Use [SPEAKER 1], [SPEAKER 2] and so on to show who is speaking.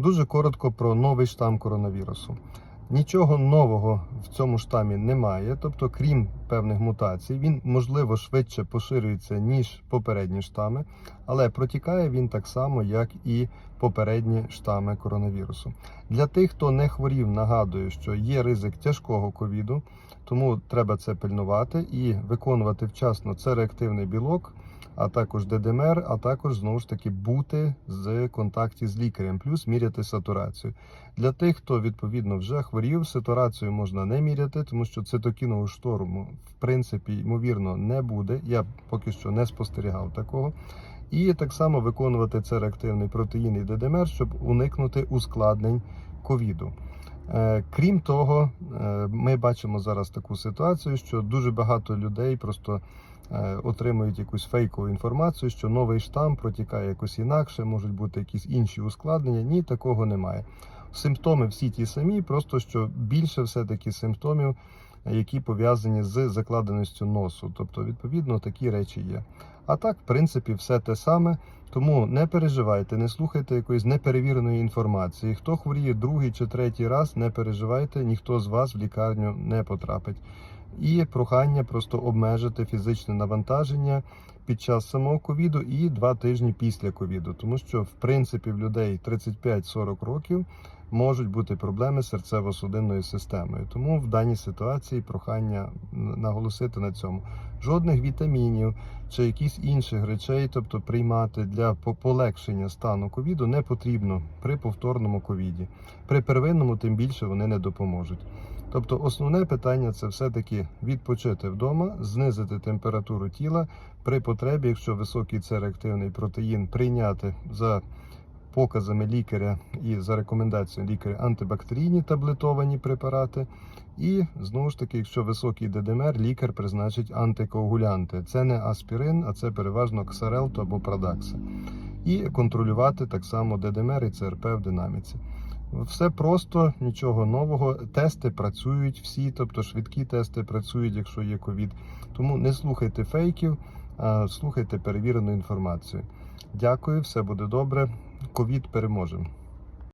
[SPEAKER 1] Дуже коротко про новий штам коронавірусу. Нічого нового в цьому штамі немає, тобто, крім певних мутацій, він можливо швидше поширюється ніж попередні штами, але протікає він так само, як і попередні штами коронавірусу. Для тих, хто не хворів, нагадую, що є ризик тяжкого ковіду, тому треба це пильнувати і виконувати вчасно це реактивний білок, а також ДДМР, а також знову ж таки бути з контакті з лікарем, плюс міряти сатурацію. Для тих, хто відповідно вже хворів, сатурацію можна не міряти, тому що цитокінову шторму в принципі ймовірно не буде. Я поки що не спостерігав такого. І так само виконувати це реактивний протеїн і ДДМР, щоб уникнути ускладнень ковіду. Е, Крім того, е, ми бачимо зараз таку ситуацію, що дуже багато людей просто е, отримують якусь фейкову інформацію, що новий штам протікає якось інакше, можуть бути якісь інші ускладнення. Ні, такого немає. Симптоми всі ті самі, просто що більше все-таки симптомів, які пов'язані з закладеністю носу. Тобто, відповідно, такі речі є. А так, в принципі, все те саме. Тому не переживайте, не слухайте якоїсь неперевіреної інформації. Хто хворіє другий чи третій раз, не переживайте, ніхто з вас в лікарню не потрапить. І прохання просто обмежити фізичне навантаження під час самого ковіду і два тижні після ковіду, тому що в принципі в людей 35-40 років можуть бути проблеми з серцево-судинною системою. Тому в даній ситуації прохання наголосити на цьому. Жодних вітамінів чи якісь інших речей, тобто приймати для полегшення стану ковіду, не потрібно при повторному ковіді. При первинному тим більше вони не допоможуть. Тобто, основне питання це все-таки відпочити вдома, знизити температуру тіла при потребі, якщо високий це реактивний протеїн, прийняти за показами лікаря і за рекомендацією лікаря антибактерійні таблетовані препарати. І знову ж таки, якщо високий ДДМР, лікар призначить антикоагулянти. Це не аспірин, а це переважно ксарелто або продакса. І контролювати так само ДДМР і ЦРП в динаміці. Все просто, нічого нового. Тести працюють всі, тобто швидкі тести працюють, якщо є ковід. Тому не слухайте фейків, а слухайте перевірену інформацію. Дякую, все буде добре. Ковід переможемо.